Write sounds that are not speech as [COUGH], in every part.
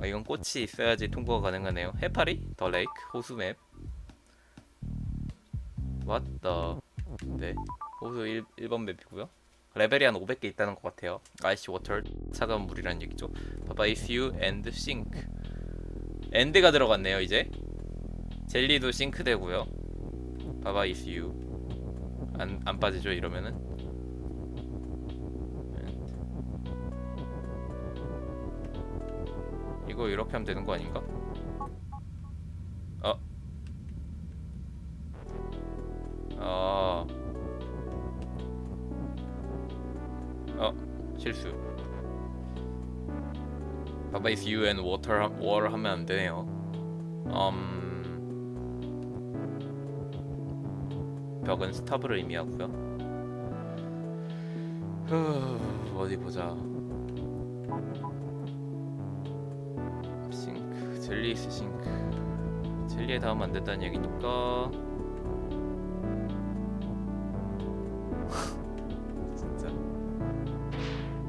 아, 이건 꽃이 있어야지 통과가 가능하네요. 해파리, 더 레이크, 호수맵. 맞다. 네. 호수 1, 1번 맵이고요. 레벨이 한 500개 있다는 것 같아요. 아이시 워터 차가운 물이라는 얘기죠. 봐봐 is you and sink. 엔드가 들어갔네요 이제. 젤리도 싱크 되고요. 봐봐 is you. 안, 안 빠지죠 이러면은. 이거 이렇게 하면 되는 거 아닌가? 어. 아. 어, 실수. 봐봐 is you and water 하- water 하면 안 되네요. 음. 벽은 스탑을 의미하고요. 후, 어디 보자. 젤리스 싱크 젤리에 닿으면 안 된다는 얘기니까 진짜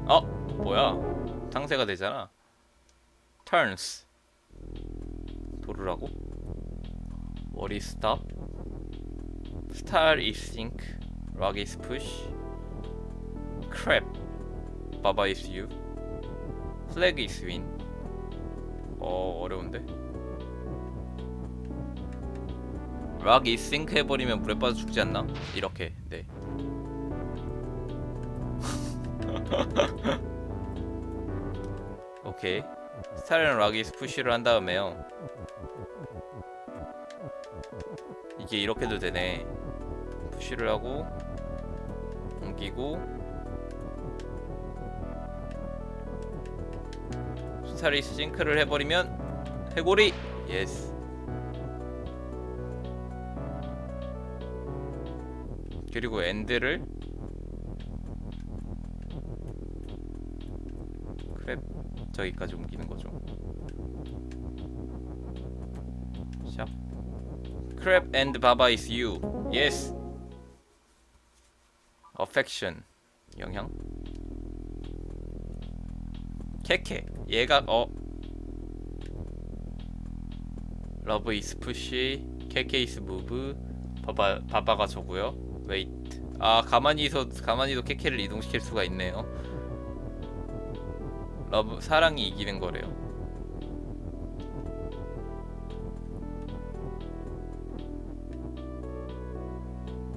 어 뭐야 상세가 되잖아 turns 도르라고 what is stop star is sink rock is push crap baba is you flag is win 어 어려운데? 락이 싱크 해버리면 물에 빠져 죽지 않나? 이렇게 네. [LAUGHS] 오케이. 스타일은 락이 푸시를 한 다음에요. 이게 이렇게도 되네. 푸시를 하고 옮기고 스타리 싱크를 해버리면 해골이 예스 그리고 엔드를 크랩 저기까지 옮기는 거죠. 샵. 크랩 앤드 바바 is you. Yes. 영향 케케. 얘가 어. 러브 이스 푸시 케케 이스 무브 바바 바바가 저고요. 웨이트 아 가만히서 가만히도 케케를 이동시킬 수가 있네요. 러브 사랑이 이기는 거래요.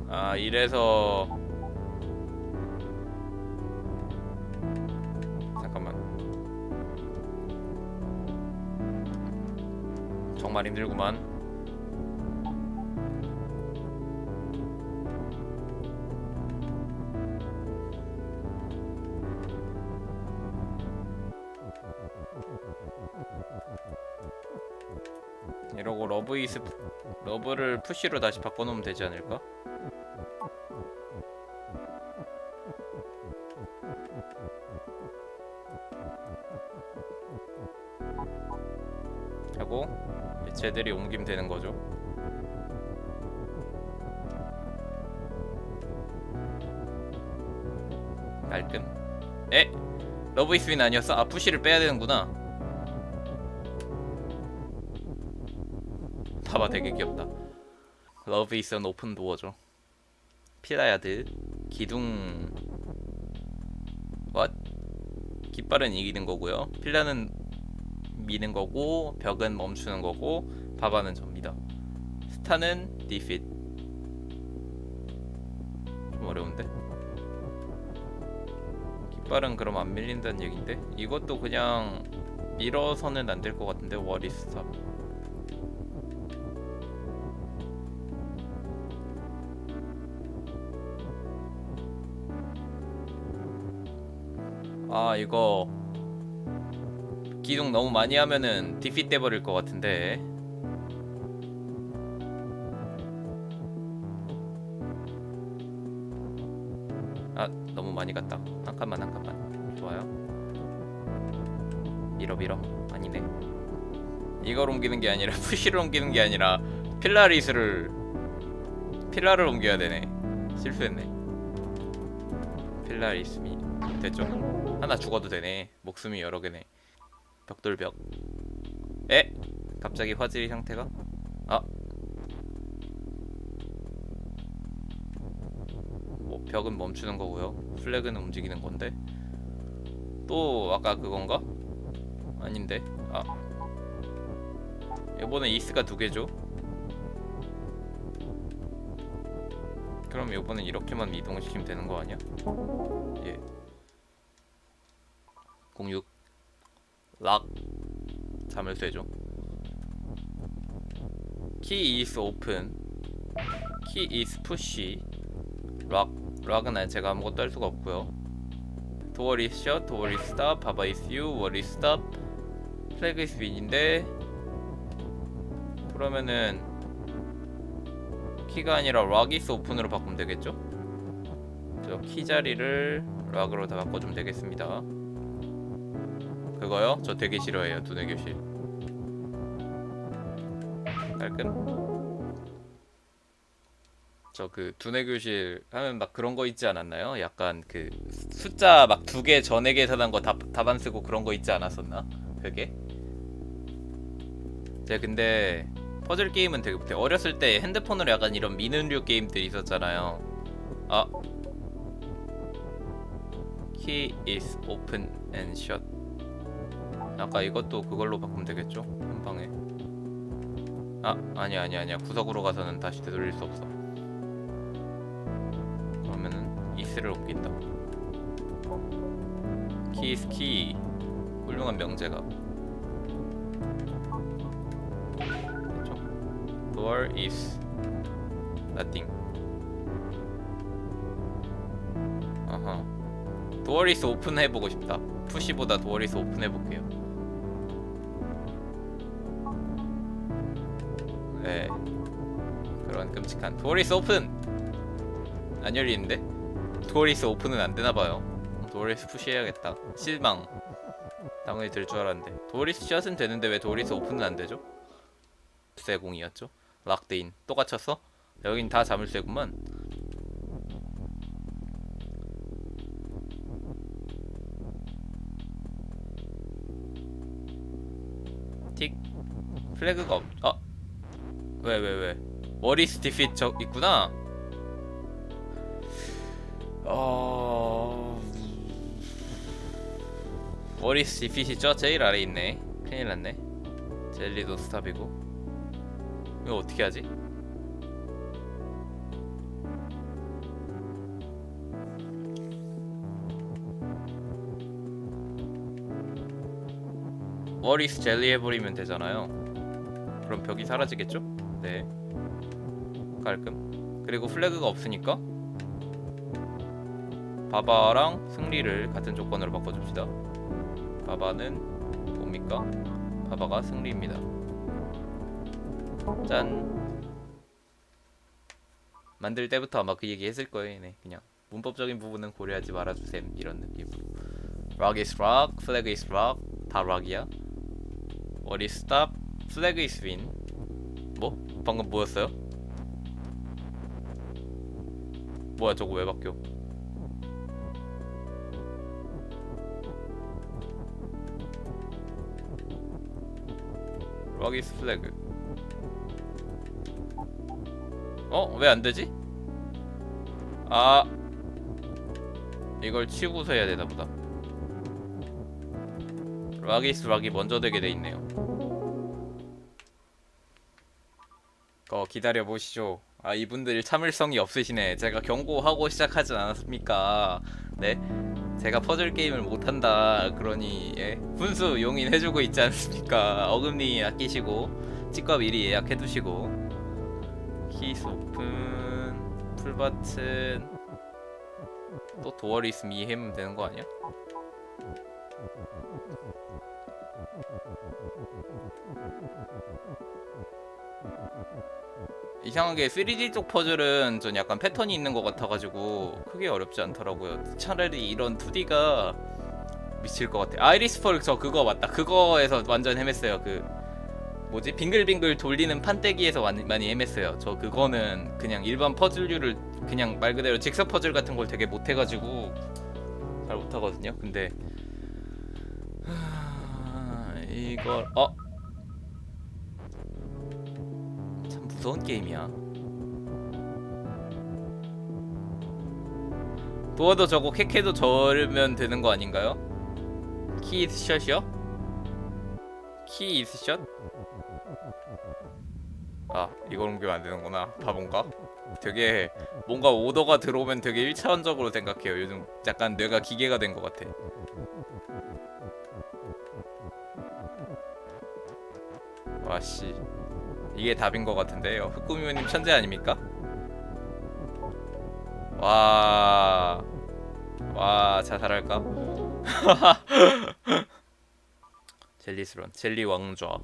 아 이래서 정말 힘들구만 이러고 러브 이스 러브를 푸시로 다시 바꿔놓으면 되지 않을까? 쟤들이 옮기면 되는 거죠. 깔끔. 에? 러브 이스윈 아니었어? 아 푸시를 빼야 되는구나. 봐봐 되게 귀엽다. 러브 이스 는 오픈 도어죠. 피라야드 기둥 왓 깃발은 이기는 거고요. 필라는 미는 거고 벽은 멈추는 거고 바바는 접니다. 스타는 디핏 좀 어려운데? 깃발은 그럼 안 밀린다는 얘긴데? 이것도 그냥 밀어서는 안 될 것 같은데? 워리 스탑 아 이거 기둥 너무 많이 하면은 디핏 돼버릴 것 같은데. 아 너무 많이 갔다. 한 칸만 한 칸만. 좋아요. 밀어 밀어. 아니네. 이걸 옮기는 게 아니라 [LAUGHS] 푸시를 옮기는 게 아니라 필라리스를 필라를 옮겨야 되네. 실수했네. 필라리스미. 됐죠. 하나 죽어도 되네. 목숨이 여러 개네 벽돌벽. 에? 갑자기 화질 상태가? 아. 뭐 벽은 멈추는 거고요. 플래그는 움직이는 건데. 또 아까 그건가? 아닌데. 아. 이번에 이스가 두 개죠. 그럼 이번엔 이렇게만 이동시키면 되는 거 아니야? 예. 06 락 잠을 쇠죠. key is open, key is push, 락 락은 제가 아무것도 할 수가 없고요. is shut, door is stop, papa is you, what is stop, flag is win인데 그러면은 키가 아니라 락 is open으로 바꾸면 되겠죠? 저 키 자리를 락으로 다 바꿔주면 되겠습니다. 그거요? 저 되게 싫어해요 두뇌 교실. 깔끔. 저 그 두뇌 교실 하면 막 그런 거 있지 않았나요? 약간 그 숫자 막 두 개 전에 계산한 거 답, 답안 쓰고 그런 거 있지 않았었나? 그게? 제가 근데 퍼즐 게임은 되게 못해. 어렸을 때 핸드폰으로 약간 이런 미는류 게임들이 있었잖아요. 아. Key is open and shut. 아까 이것도 그걸로 바꾸면 되겠죠? 한 방에. 아, 아니야, 아니야, 아니야. 구석으로 가서는 다시 되돌릴 수 없어. 그러면은 이스를 옮긴다. 키스 키. 훌륭한 명제가. 됐죠? Door is nothing. 아하. Door is open 해보고 싶다. 푸시보다 Door is open 해볼게요. 네. 그런 끔찍한 도어리스 오픈 안 열리는데 도어리스 오픈은 안 되나 봐요. 도어리스 푸시해야겠다. 실망. 당연히 될 줄 알았는데 도어리스 샷은 되는데 왜 도어리스 오픈은 안 되죠? 쇠공이었죠. 락데인 또 갇혔어? 여긴 다 자물쇠구만. 틱 플래그가 없. 아 왜 왜 왜? 워리스 디핏 저 있구나. 어. 워리스 디핏이 저 제일 아래 있네. 큰일 났네. 젤리도 스탑이고. 이거 어떻게 하지? 워리스 젤리 해버리면 되잖아요. 그럼 벽이 사라지겠죠? 네. 깔끔. 그리고 플래그가 없으니까 바바랑 승리를 같은 조건으로 바꿔줍시다. 바바는 뭡니까? 바바가 승리입니다. 짠. 만들 때부터 아마 그 얘기 했을 거예요, 얘네. 그냥 문법적인 부분은 고려하지 말아주셈 이런 느낌으로. Rock is rock, flag is rock, 다 rock이야. What is stop, flag is win. 뭐? 방금 뭐였어요? 뭐야 저거 왜 바뀌어? 락이스 플래그 어? 왜 안되지? 아 이걸 치우고서 해야 되나 보다 락이스 락이 먼저 되게 돼 있네요 기다려 보시죠. 아 이분들 참을성이 없으시네. 제가 경고하고 시작하진 않았습니까? 네, 제가 퍼즐 게임을 못한다. 그러니 예? 분수 용인 해주고 있지 않습니까? 어금니 아끼시고 치과 미리 예약해 두시고 키스 오픈 풀 버튼 또 도어리스 미 해면 되는 거 아니야? 이상하게 3D 쪽 퍼즐은 전 약간 패턴이 있는 것 같아가지고 크게 어렵지 않더라고요. 차라리 이런 2D가 미칠 것 같아. 아이리스 펄 저 그거 맞다. 그거에서 완전 헤맸어요. 그 뭐지 빙글빙글 돌리는 판때기에서 많이, 헤맸어요. 저 그거는 그냥 일반 퍼즐류를 그냥 말 그대로 직선 퍼즐 같은 걸 되게 못해가지고 잘 못하거든요. 근데 하... 이걸 어? 무서운 게임이야. 도어도 저거 캐캐도 절면 되는 거 아닌가요? 키 샷이요? 키 샷? 아 이걸 옮기면 안 되는구나 바본가? 되게 뭔가 오더가 들어오면 되게 1차원적으로 생각해요 요즘 약간 뇌가 기계가 된 것 같아 와씨 이게 답인 것 같은데요 흑구미호님 천재 아닙니까? 와... 와 자살할까? [LAUGHS] 젤리스런 젤리 왕좌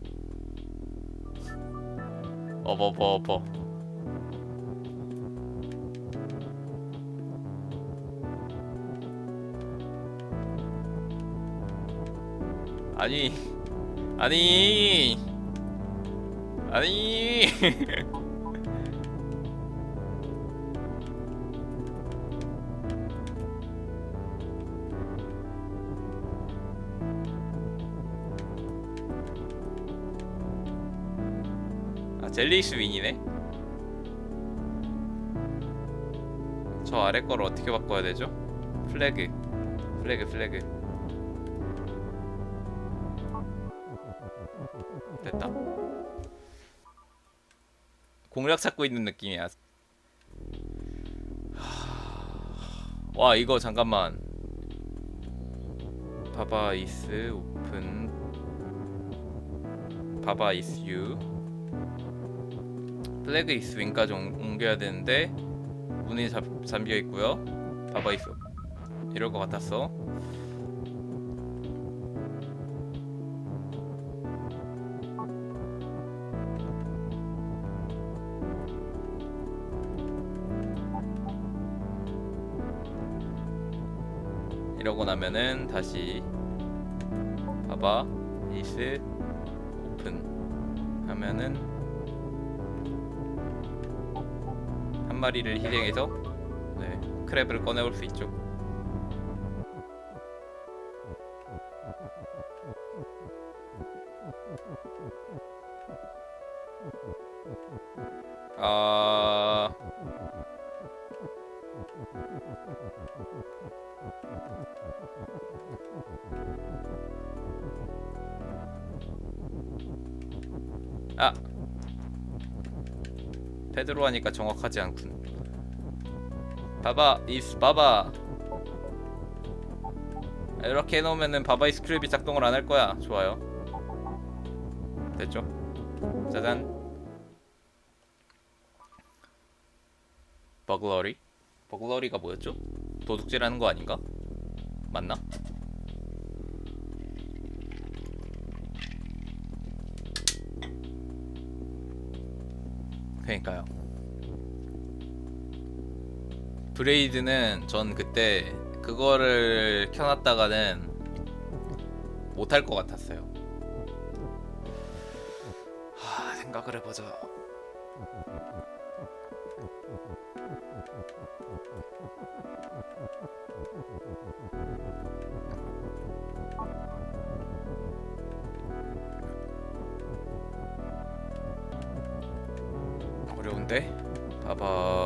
어버버버 아니 아니 아니. [LAUGHS] 아 젤리스 윈이네? 저 아래 거를 어떻게 바꿔야 되죠? 플래그. 플래그 플래그. 됐다 공략 찾고 있는 느낌이야. 하... 와 이거 잠깐만. 바바 이스 오픈. 바바 이스 유 플래그 이스 윙까지 옮- 옮겨야 되는데 문이 잡, 잠겨 있고요. 바바 이스. 이럴 것 같았어 이러고 나면은 다시 봐봐 이스 오픈 하면은 한 마리를 희생해서 네, 크랩을 꺼내올 수 있죠. 페드로 하니까 정확하지 않군. 바바 이스 바바 이렇게 해놓으면은 바바 이 스 크랩이 작동을 안 할 거야. 좋아요. 됐죠? 짜잔. 버글러리? 버글러리가 뭐였죠? 도둑질하는 거 아닌가? 맞나? 그러니까요. 브레이드는 전 그때 그거를 켜놨다가는 못할 것 같았어요. 하, 생각을 해보자.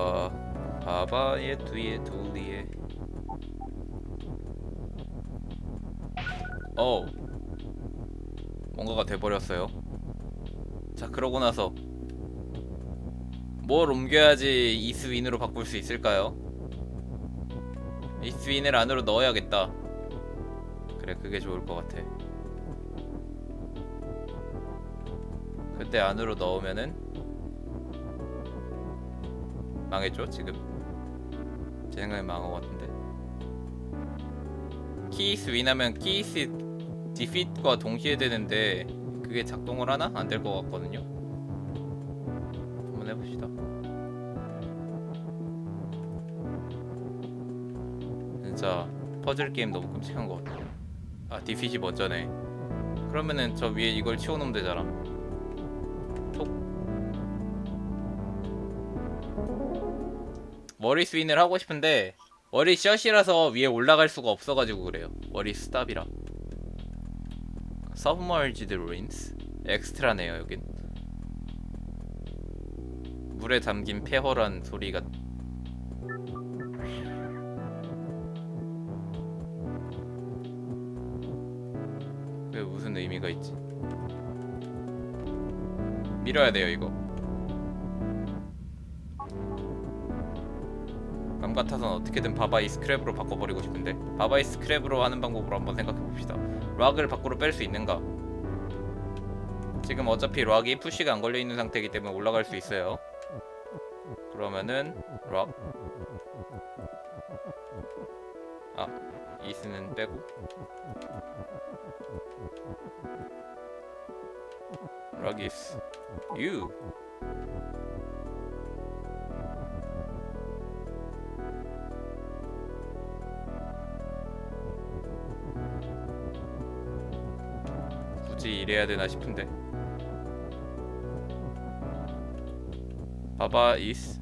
바바 바바의 뒤에 둘리에. 어 뭔가가 돼버렸어요. 자 그러고 나서 뭘 옮겨야지 이스윈으로 바꿀 수 있을까요? 이스윈을 안으로 넣어야겠다. 그래 그게 좋을 것 같아. 그때 안으로 넣으면은 망했죠 지금. 제 생각에 망한 것 같은데. 키스 윈하면 키스 디핏과 동시에 되는데 그게 작동을 하나? 안 될 것 같거든요. 한번 해봅시다. 진짜 퍼즐 게임 너무 끔찍한 것 같아 아 디핏이 먼저네. 그러면은 저 위에 이걸 치워놓으면 되잖아 머리 스윈을 하고 싶은데 머리 샷이라서 위에 올라갈 수가 없어가지고 그래요. 머리 스탑이라. Submerged 엑스트라네요 여긴. 물에 담긴 폐허란 소리가 왜 무슨 의미가 있지? 밀어야 돼요 이거 감 같아선 어떻게든 바바이 스크랩으로 바꿔버리고 싶은데 바바이 스크랩으로 하는 방법으로 한번 생각해봅시다. 락을 밖으로 뺄 수 있는가? 지금 어차피 락이 푸시가 안 걸려있는 상태이기 때문에 올라갈 수 있어요. 그러면은 락. 아, 이스는 빼고. 락이스. 유 이래야 되나 싶은데. 바바 이스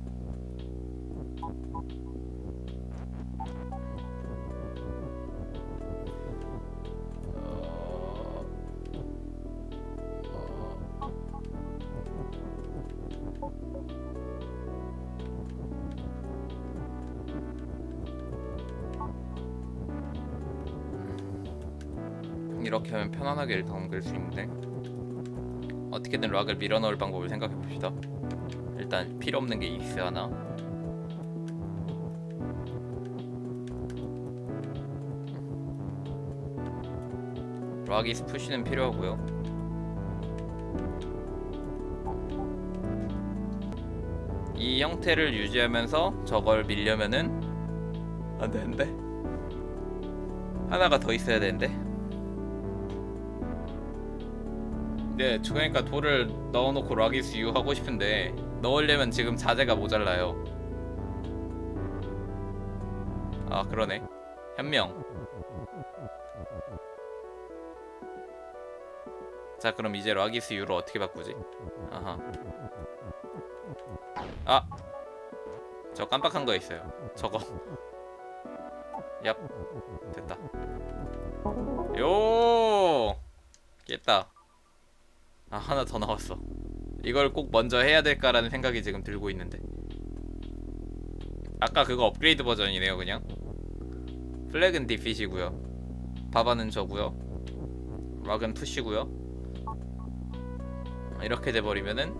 이렇게 하면 편안하게 일단 옮길 수 있는데 어떻게든 락을 밀어넣을 방법을 생각해 봅시다. 일단 필요 없는 게 이스 하나. 락이 스 푸시는 필요하고요. 이 형태를 유지하면서 저걸 밀려면은 안 되는데 하나가 더 있어야 되는데 네, 그러니까 돌을 넣어놓고 락이스 유 하고 싶은데 넣으려면 지금 자재가 모자라요. 아 그러네. 현명. 자 그럼 이제 락이스 유로 어떻게 바꾸지? 아하. 아, 저 깜빡한 거 있어요. 저거. 얍, 됐다. 요, 깼다. 아 하나 더 나왔어. 이걸 꼭 먼저 해야 될까라는 생각이 지금 들고 있는데. 아까 그거 업그레이드 버전이네요 그냥. 플래그는 디핏이고요. 바바는 저고요. 락은 푸시고요. 이렇게 돼버리면은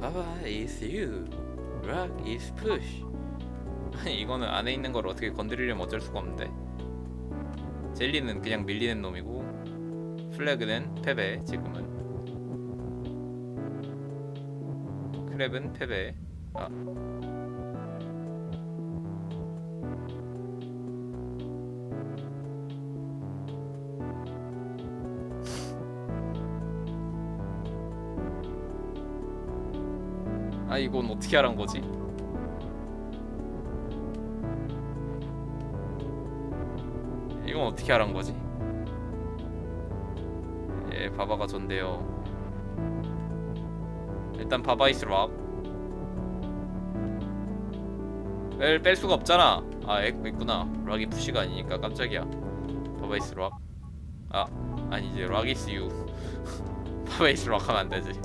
바바 is you. 락 is push 아니 [LAUGHS] 이거는 안에 있는 걸 어떻게 건드리려면 어쩔 수가 없는데. 젤리는 그냥 밀리는 놈이고 플래그는 패배 지금은. 크랩은 패배 아. 아, 이건 어떻게 하란 거지? 건 어떻게 하란 거지? 예, 바바가 전데요. 일단 바바이스 락. 뺄, 뺄 수가 없잖아. 아, 에, 있구나. 락이 푸시가 아니니까 깜짝이야. 바바이스 락. 아, 아니지. 락이스 유. [LAUGHS] 바바이스 락 하면 안 되지.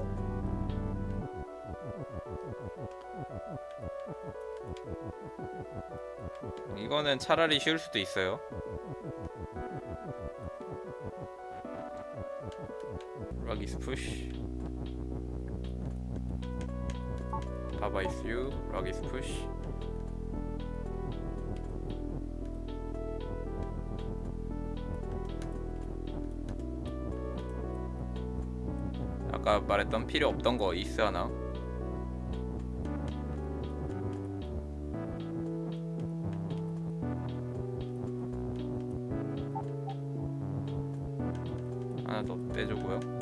이거는 차라리 쉬울 수도 있어요. Rug is push. Baba is you. Rug is push. 아까 말했던 필요 없던 거 이스 하나. 하나 더 빼주고요.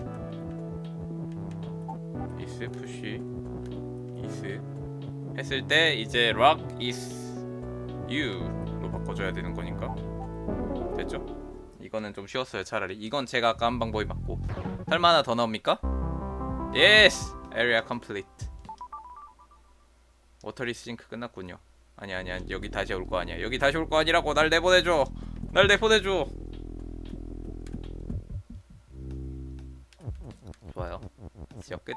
이스 푸시 이스 했을 때 이제 rock is you로 바꿔줘야 되는 거니까. 됐죠? 이거는 좀 쉬웠어요 차라리. 이건 제가 아까 한 방법이 맞고. 설마 하나 더 나옵니까? Yes! Area complete. 워터리 싱크 끝났군요. 아니야 아니야 여기 다시 올 거 아니야. 여기 다시 올 거 아니라고 날 내보내줘! 날 내보내줘! 좋아요. 지역 끝